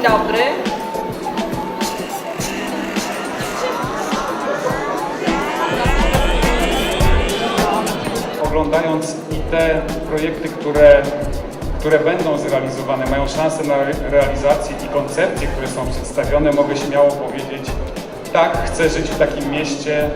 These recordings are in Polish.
Dzień dobry. oglądając i te projekty, które, które będą zrealizowane, mają szansę na re- realizację i koncepcje, które są przedstawione, mogę śmiało powiedzieć, tak, chcę żyć w takim mieście,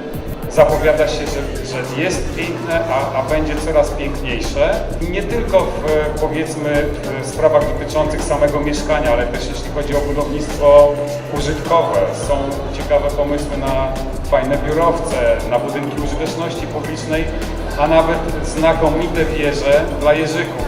zapowiada się, że, że jest piękne, a, a będzie coraz piękniejsze. Nie tylko w, powiedzmy, w sprawach dotyczących samego mieszkania, ale też jeśli chodzi o budownictwo użytkowe. Są ciekawe pomysły na fajne biurowce, na budynki użyteczności publicznej, a nawet znakomite wieże dla jeżyków.